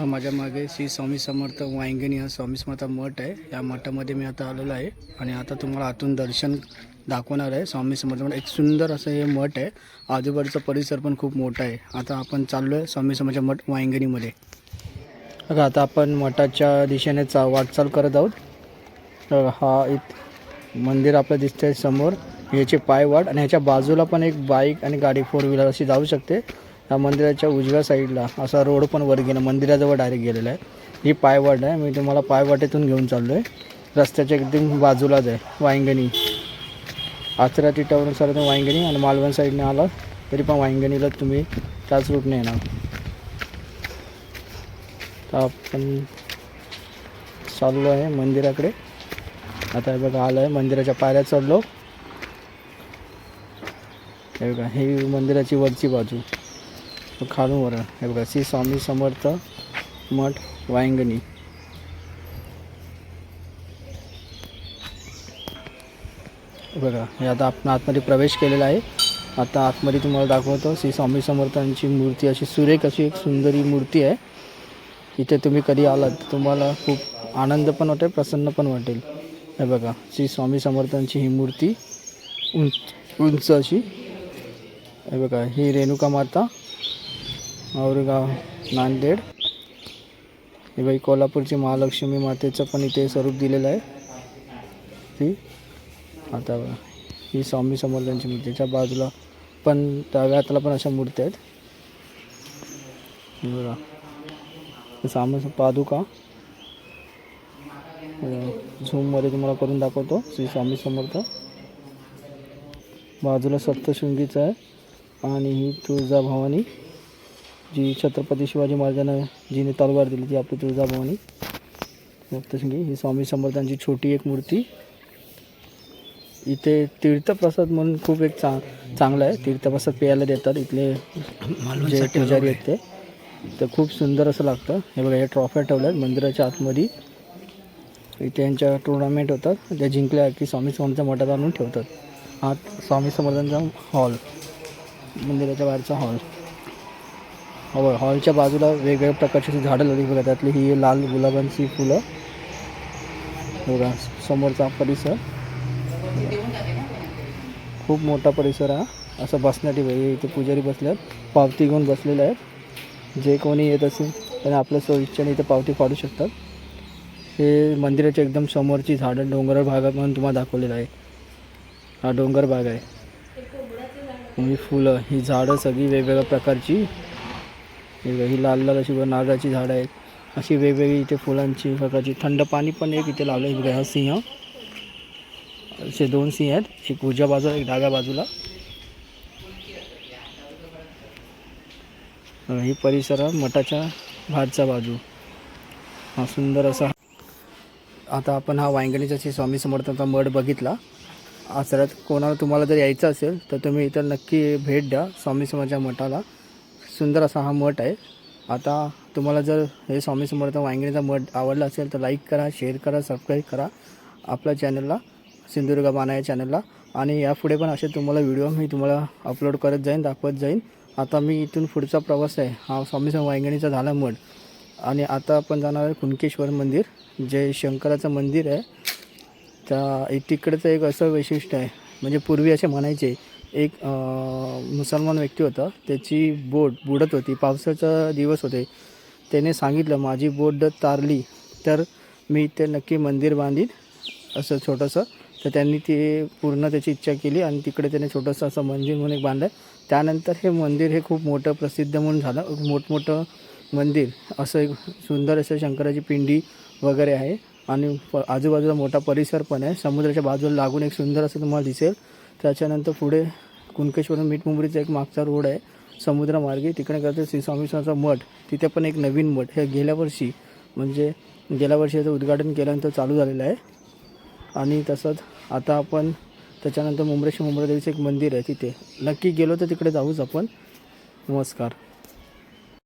हा माझ्या मागे श्री स्वामी समर्थ वांगणी हा स्वामी समर्थ मठ आहे. या मठामध्ये मी आता आलेलो आहे आणि आता तुम्हाला आतून दर्शन दाखवणार आहे. स्वामी समर्थ मठ एक सुंदर असं हे मठ आहे. आजूबाजूचा परिसर पण खूप मोठा आहे. आता आपण चाललो आहे स्वामी समर्थ मठ वांगणीमध्ये बघा आता आपण मठाच्या दिशेने चा वाटचाल करत आहोत. तर हा एक मंदिर आपलं दिसतंय समोर. याचे पायवाट आणि ह्याच्या बाजूला पण एक बाईक आणि गाडी फोर व्हीलर अशी जाऊ शकते. या मंदिराच्या उजव्या साईडला असा रोड पण वर गेला. मंदिराजवळ डायरेक्ट गेलेला आहे. ही पायवाट आहे. मी तुम्हाला पायवाटेतून घेऊन चाललो आहे रस्त्याच्या एकदम बाजूलाच आहे. वायंगणी. आचरा तिटावरून सर तुम्ही वायंगणी आणि मालवण साईडने आला तरी पण वायंगणीला तुम्ही त्याच रूटने येणार. तर आपण चाललो आहे मंदिराकडे. आता हे बघा आलं आहे मंदिराच्या पायऱ्या चढलो. हे बघा ही मंदिराची वरची बाजू. खालून वरण हे बघा श्री स्वामी समर्थ मठ वायंगणी. बघा हे आता आपण आतमध्ये प्रवेश केलेला आहे. आता आतमध्ये तुम्हाला दाखवतो श्री स्वामी समर्थांची मूर्ती अशी सुरेख अशी एक सुंदरी मूर्ती आहे. इथे तुम्ही कधी आलात तुम्हाला खूप आनंद पण वाटेल प्रसन्न पण वाटेल. हे बघा श्री स्वामी समर्थांची ही मूर्ती उंच उंच अशी. हे बघा ही रेणुका माता औरगाव नांदेड. हे बाई कोल्हापूरची महालक्ष्मी मातेचं पण इथे स्वरूप दिलेलं आहे. ती. आता ही स्वामी समर्थांची मूर्तीच्या बाजूला पण डाव्या हाताला पण अशा मूर्त्या आहेत. बघा. हे पादुका. झूममध्ये तुम्हाला करून दाखवतो. श्री स्वामी समर्थ. बाजूला सप्तशृंगीचं आहे. आणि ही तुळजाभवानी. जी छत्रपती शिवाजी महाराजांना जिने तलवार दिली ती आपली तुळजाभवानी. सप्तशृंगी ही स्वामी समर्थांची छोटी एक मूर्ती. इथे तीर्थप्रसाद म्हणून खूप एक चा चांगलं आहे. तीर्थप्रसाद प्यायला देतात. इथले जे पुजारी आहेत ते. तर खूप सुंदर असं लागतं. हे बघा या ट्रॉफ्या ठेवल्या आहेत मंदिराच्या आतमध्ये. इथे यांच्या टुर्नामेंट होतात. त्या जिंकल्या की स्वामी समर्थांच्या मठात आणून ठेवतात. हा स्वामी समर्थांचा हॉल मंदिराच्या बाहेरचा हॉल हवं हॉलच्या बाजूला वेगवेगळ्या प्रकारची झाडं लावली बघा त्यातली ही लाल गुलाबांची फुलं. बघा समोरचा परिसर. खूप मोठा परिसर हा. असं बसण्यासाठी पाहिजे इथे पुजारी बसल्यात. पावती घेऊन बसलेले आहेत. जे कोणी येत असेल त्यांना आपल्या सोयीच्छेने इथे पावती फाडू शकतात. हे मंदिराच्या एकदम समोरची झाडं डोंगराळ भागात म्हणून तुम्हाला दाखवलेलं आहे. हा डोंगर भाग आहे. म्हणजे फुलं ही झाडं सगळी वेगवेगळ्या प्रकारची. ही लाल लाल अशी नारळाची झाडं आहेत. अशी वेगवेगळी इथे फुलांची प्रकारची थंड पाणी पण एक इथे लावलं आहे हा सिंह. असे दोन सिंह आहेत. एक उजव्या बाजूला एक डाव्या बाजूला. ही परिसर मठाच्या बाहेरचा बाजू. हा सुंदर असा. आता आपण हा वांगणीचा श्री स्वामी समर्थांचा मठ बघितला. आचऱ्यात कोणाला तुम्हाला जर यायचं असेल तर तुम्ही इथं नक्की भेट द्या स्वामी समर्थांच्या मठाला. सुंदर असा हा मठ आहे. आता तुम्हाला जर हे स्वामी समर्थ वांगणीचा मठ आवडला असेल तर लाईक करा शेअर करा सबस्क्राईब करा. आपल्या चॅनलला सिंधुदुर्ग बाना या चॅनलला आणि यापुढे पण असे तुम्हाला व्हिडिओ मी तुम्हाला अपलोड करत जाईन दाखवत जाईन. आता मी इथून पुढचा प्रवास आहे. हा स्वामी समर्थ वांगणीचा झाला मठ. आणि आता आपण जाणार आहे कुणकेश्वर मंदिर जे शंकराचं मंदिर आहे. त्या तिकडचं एक असं वैशिष्ट्य आहे. म्हणजे पूर्वी असे म्हणायचे एक मुसलमान व्यक्ती होता त्याची बोट बुडत होती पावसाचा दिवस होते. त्याने सांगितलं माझी बोट जर तारली तर मी ते नक्की मंदिर बांधीन असं छोटंसं. तर त्यांनी ते पूर्ण त्याची इच्छा केली आणि तिकडे त्याने छोटंसं असं मंदिर म्हणून एक बांधलं. त्यानंतर हे मंदिर हे खूप मोठं प्रसिद्ध म्हणून झालं. मोठमोठं मंदिर असं एक सुंदर असं शंकराची पिंडी वगैरे आहे. आणि प आजूबाजूला मोठा परिसर पण आहे. समुद्राच्या बाजूला लागून एक सुंदर असं तुम्हाला दिसेल. त्याच्यानंतर पुढे कुणकेश्वरून मीठ मुंबरीचा एक मागचा रोड आहे. समुद्रमार्गे तिकडे करते श्री स्वामी मठ. तिथे पण एक नवीन मठ हे गेल्या वर्षी म्हणजे गेल्या वर्षी याचं उद्घाटन केल्यानंतर चालू झालेलं आहे. आणि तसंच आता आपण त्याच्यानंतर मुंबरेश्वर मुंबईदेवीचं एक मंदिर आहे तिथे. नक्की गेलो तर तिकडे जाऊच आपण. नमस्कार.